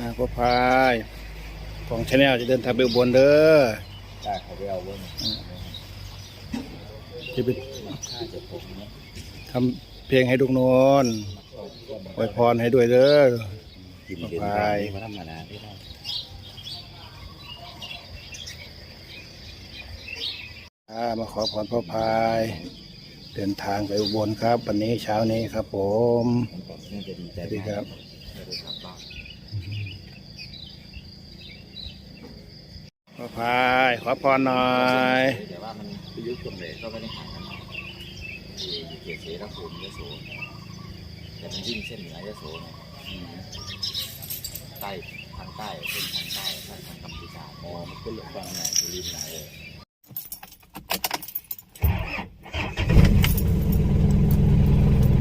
อ่าพ่อพายของชาแนลจะเดินทางไปอุบลเด้อได้เขาไปเอาเว้ยจะไปถ้าจะผมเนี่ยทำเพลงให้ลูกนวลอวยพรให้ด้วยเด้อกินไปเดือนกันนี้มาทำมานานที่ได้อ่ามาขอพรพ่อพาย เดินทางไปอุบลครับ วันนี้เช้านี้ครับผมผมก็น่าจะดีใจสวัสดีครับ จะได้กลับบ้าน พายขอพรหน่อยแต่ว่ามันประยุกต์ช่วงเลยก็ไม่ได้ห่างกันมากที่เขตเสรภูมิยโสแต่มันวิ่งเส้นเหนือยโสไงอืมใต้ทางใต้เส้นทางใต้ทางกัมพูชาอ๋อมันก็เลือกฟังไหนสุรินทร์ไหนเออ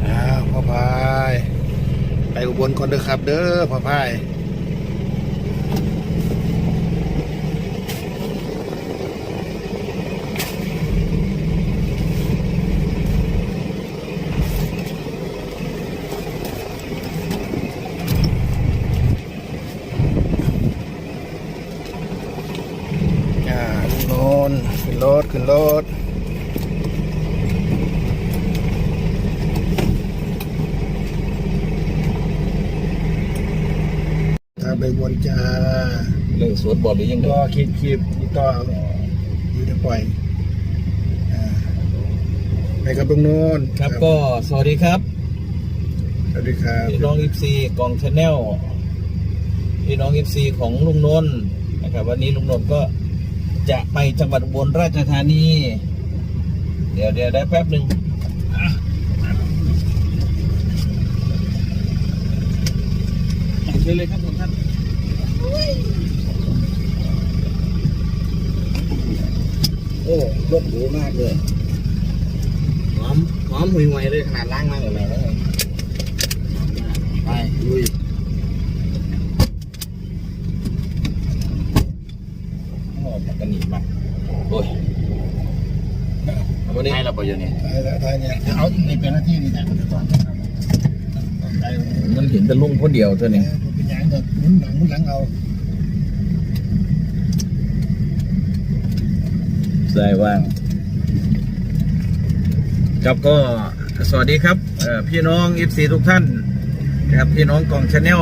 อ้าวพ่อพาย ไปอุบลก่อนเด้อครับ เด้อพ่อพายอ่าโน่น ขึ้นรถขึ้นรถทางไปบนจะเรื่องสวนบอลหรือยังไงก็คลิปคลิปต่ออยู่ในปล่อยอ่าไปกับตรงโน้นครับก็สวัสดีครับ สวัสดีครับพี่น้องอิฟซีกองชาแนลพี่น้องอิฟซีของลุงนนท์นะครับ วันนี้ลุงนนท์ก็ จะไปจังหวัดอุบลราชธานี เดี๋ยวเดี๋ยวได้แป๊บหนึ่งอะเชิญเลยครับผมท่านโอ้รถหรูมากเลยหอมหอมหุยหวยเลยขนาดล้างมาแบบไหนแล้วไปลุยโอ้ปั กกันหนีมาโอ้ยวันนี้ให้เราไปอยู่นี่ไปแล้วไปเนี่ยเอาในเป็นหน้าที่นี่นะไปมันเห็นแต่ลุงคนเดียวเท่านี้เป็นอย่างเด็กมุนหลังมุนหลังเอาใช่ว่างครับก็สวัสดีครับเอ่อพี่น้องเอฟซีทุกท่านนะครับพี่น้องกองชาแนล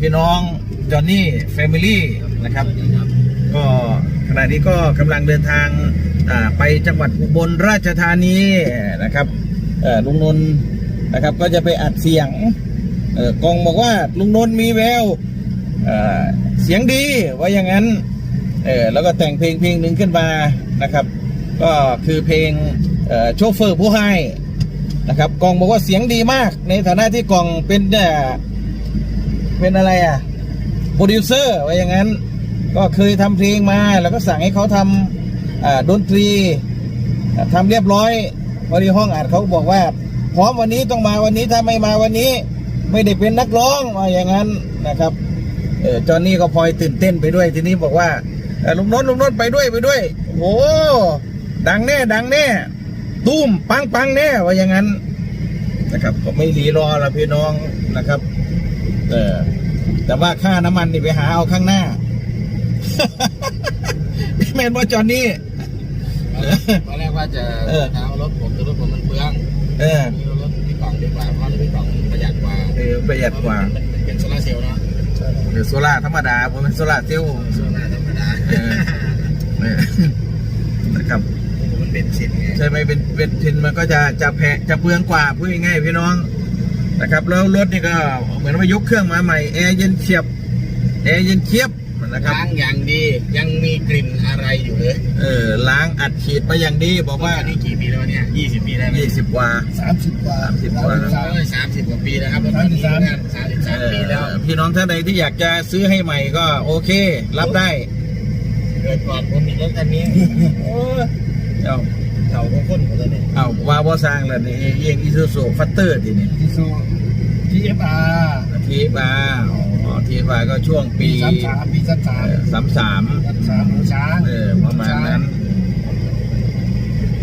พี่น้องจอห์นนี่แฟมิลี่นะครับ ก็ ขณะนี้ก็กำลังเดินทางไปจังหวัดอุบลราชธานีนะครับลุงนนท์นะครับก็จะไปอัดเสียงกองบอกว่าลุงนนท์มีแววเสียงดีว่าอย่างนั้นเออแล้วก็แต่งเพลงเพลงหนึ่งขึ้นมานะครับ ก็คือเพลงโชเฟอร์ผู้ให้นะครับกองบอกว่าเสียงดีมาก ในฐานะที่กองเป็นเอ่อเป็นอะไรอะโปรดิวเซอร์ว่าอย่างนั้น ก็เคยทำเพลงมา แล้วก็สั่งให้เขาทำดนตรีอ่าทำเรียบร้อยพอดีห้องอัดเขาบอกว่า พร้อมวันนี้ต้องมาวันนี้ถ้าไม่มาวันนี้ ไม่ได้เป็นนักร้องว่าอย่างนั้นนะครับเออจอนนี่ก็พลอยตื่นเต้นไปด้วย ทีนี้บอกว่าลุงนนท์ลุงนนท์ไปด้วยไปด้วยโอ้ดังแน่ ดังแน่ตุ้มปังปังแน่ว่าอย่างนั้นนะครับก็ไม่รีรอละพี่น้องนะครับเออแต่ว่าค่าน้ำมันนี่ไปหาเอาข้างหน้า แมนว่าจอนนี่ตอนแรกว่าจะเออเท้ารถผมแต่รถผมมันเปลืองเออมีรถพี่กล่องดีกว่าเพราะรถพี่กล่องประหยัดกว่าเออประหยัดกว่ามันเป็นโซลาร์เซลล์เนาะหรือโซล่าธรรมดาผมเป็นโซล่าเซลล์โซลาร์ธรรมดาเออเออนะครับมันเป็นชินไงใช่ไหมเป็นเป็นทินมันก็จะจะแพงจะเปลืองกว่าพูดง่ายๆพี่น้องนะครับแล้วรถนี่ก็เหมือนว่ายกเครื่องมาใหม่แอร์เย็นเฉียบแอร์เย็นเชียบ นะครับ ล้างอย่างดียังมีกลิ่นอะไรอยู่เลยเออล้างอัดฉีดมาอย่างดีบอกว่า นี่กี่ปีแล้วเนี่ยยี่สิบปีได้ไหม20กว่า สามสิบกว่า 30กว่า สามสามสิบกว่าปีนะครับรถคันนี้นะสามสิบสามปีแล้วเออพี่น้องท่านใดที่อยากจะซื้อให้ใหม่ก็โอเค รับได้เกิดก่อนผมมีรถคันนี้โอ้ยเอาเก่าก็ค้นหมดเลยเนี่ยเอาวาวอสร้างแล้วนี่เอียงอีซูซูฟัตเตอร์ทีนี่ที่ซูทีเอฟอาร์ทีบาอ๋อ ทีบาก็ช่วงปีปีสามสามปีสามสามสามสามสามสามหมูช้างเออประมาณนั้น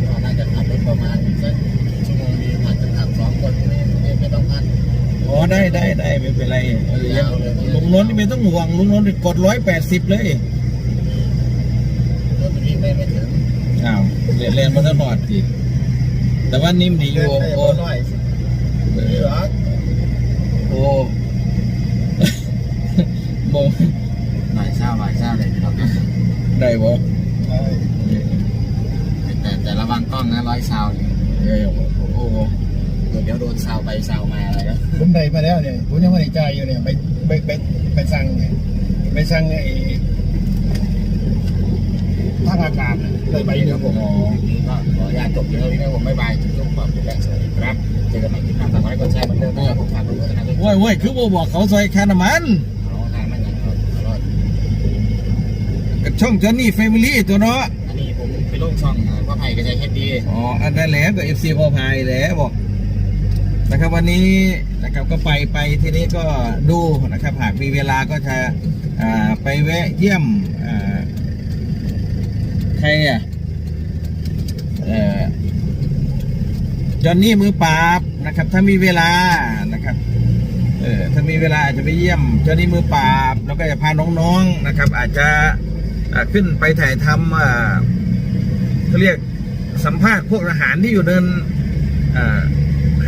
ก็น่าจะขับรถประมาณสักชั่วโมงนี้อาจจะขับสองคนไม่ไม่ไม่ต้องพันโอ้อได้ได้ได้ไม่เป็นไรเออยังลุงนนท์นี่ไม่ต้องห่วงลุงนนท์นี่กดร้อยแปดสิบเลยรถนี้ไม่ไม่ถึงอ้าวเรียนเรียนมาตลอดดิแต่ว่านิ่มดีอยู่โอ้โอ้ร้อยนี่หรอ โอ้โมหลายเช้าหลายเช้าเลยพี่น้องได้บ่แต่แต่ระวังกล้องนะร้อยเช้าเนี่ยเออโอ้โหเดี๋ยวโดนเช้าไปเช้ามาอะไรนะผมได้มาแล้วเนี่ยผมยังไม่ได้จ่ายอยู่เนี่ยไปไปไปไปสั่งเนี่ยไปสั่งไอ้ทางอากาศน่ะเลยไปเดี๋ยวผมอ๋อนี่ก็ขออนุญาตจบเพียงเท่านี้นะผมไม่บายทุกคนเป็นแรงสวัสดีครับเจอกันใหม่ที่หน้าฝากไว้กดแชร์เหมือนเดิมนะครับผมฝากด้วยนะครับโว้ยโว้ยคือบ่บอกเขาซอยค่าน้ำมันเอาทางมันอย่างเรารอด กับช่องจอนนี่แฟมิลี่ตัวเนาะอันนี้ผมไปลงช่องพ่อไผ่กระจายเฮ็ดดีอ๋ออันนั้นแหละกับเอฟซีพอพายแหละบอกนะครับวันนี้นะครับก็ไปไปทีนี้ก็ดูนะครับหากมีเวลาก็จะอ่าไปแวะเยี่ยมอ่าใครอะเอ่อจอนนี่มือปราบนะครับ ถ้ามีเวลานะครับเออถ้ามีเวลาอาจจะไปเยี่ยมจอนนี่มือปราบ แล้วก็จะพาน้องๆนะครับ อาจจะอ่า ขึ้นไปถ่ายทำเขาเรียกสัมภาษณ์พวกอาหารที่อยู่เดิน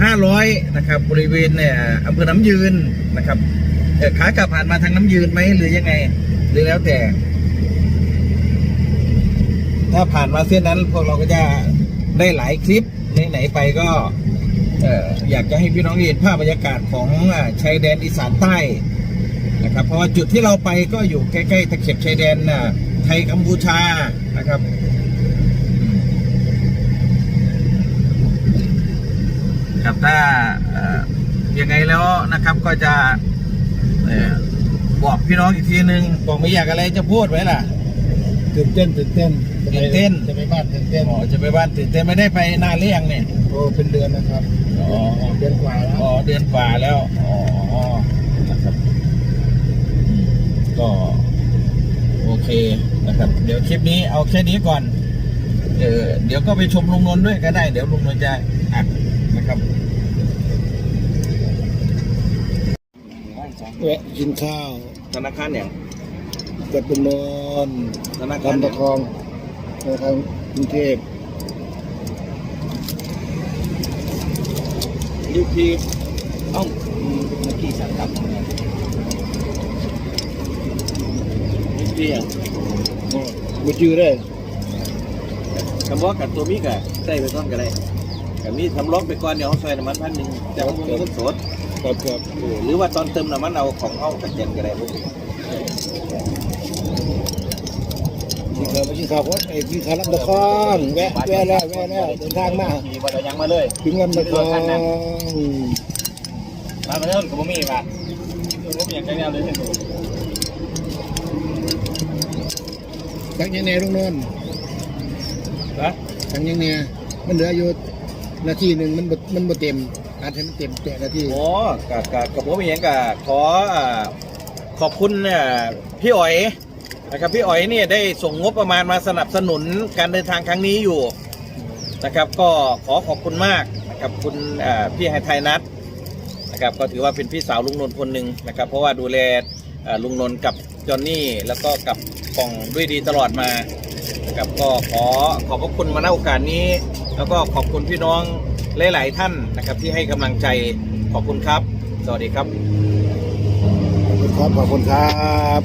ห้าร้อยนะครับ บริเวณเนี่ยอำเภอน้ำยืนนะครับขากลับผ่านมาทางน้ำยืนไหมหรือยังไง หรือแล้วแต่ ถ้าผ่านมาเส้นนั้น พวกเราก็จะได้หลายคลิปไหนๆไปก็ออยากจะให้พี่น้องเห็นภาพบรรยากาศของชายแดนอีสานใต้นะครับ เพราะว่าจุดที่เราไปก็อยู่ใกล้ ๆ ตะเข็บชายแดนอ่าไทยกัมพูชานะครับอืมครับถ้าเอ่อยังไงแล้วนะครับก็จะเอ่อบอกพี่น้องอีกทีนึงบอกไม่อยากอะไรจะพูดไว้ล่ะตื่นเต้นตื่นเต้นจะไปตื่นเต้นจะไปบ้านตื่นเต้นอ๋อจะไปบ้านตื่นเต้นไม่ได้ไปนานหรือยังเนี่ยโอ้เป็นเดือนนะครับอ๋อเดือนกว่าแล้วอ๋อเดือนกว่าแล้วอ๋อนะครับอืมก็โอเค นะครับ เดี๋ยวคลิปนี้เอาแค่นี้ก่อน เออเดี๋ยวก็ไปชมลุงนนท์ด้วยก็ได้ เดี๋ยวลุงนนท์จะอัดนะครับแวะกินข้าว ธนาคารอย่างกับเป็นนอนธนาคารคำอตะย่างคองทางทางกรุงเทพยูพีเอ้าอืมเมื่อกี้สั่งกลับยูพีอะ มาจื้อได้คำว่ากับตัวมีกะใส่ไปก่อนก็ได้กับมีสำรองไปก่อนเดี๋ยวเขาใส่น้ำมันพันหนึ่งจะเอาเงินสดครับครับเออหรือว่าตอนเติมน้ำมันเอาของเอากระเทียมก็ได้พวกนี้กินข้าวมากินข้าวก่อนไอ้กินข้าวลำตะคองแวะแวะแล้วแวะแล้วเดินทางมาขี่บอลยังมาเลยถึงลำตะคองมาประเทศกับผมมีป่ะผมอยากได้แนวเลยที่สุด ทั้งยังแน่ลุงนนท์นะทั้งยังแน่มันเหลืออยู่นาทีหนึ่งมันบ่มันบ่เต็มอาจให้มันเต็มแต่นาทีโอ้กับกับกับผมเองกับขออ่าขอบคุณอ่าพี่อ๋อยนะครับพี่อ๋อยเนี่ยได้ส่งงบประมาณมาสนับสนุนการเดินทางครั้งนี้อยู่นะครับ ก็ขอขอบคุณมากนะครับคุณอ่าพี่ไฮไทยนัทนะครับก็ถือว่าเป็นพี่สาวลุงนนท์คนหนึ่งนะครับ เพราะว่าดูแลอ่า ลุงนนท์กับจอนนี่แล้วก็กับกล่องด้วยดีตลอดมานะครับก็ขอขอบพระคุณมาณโอกาสนี้ แล้วก็ขอบคุณพี่น้องหลาย ๆ ท่านนะครับที่ให้กำลังใจขอบคุณครับ สวัสดีครับ ขอบคุณครับขอบคุณครับ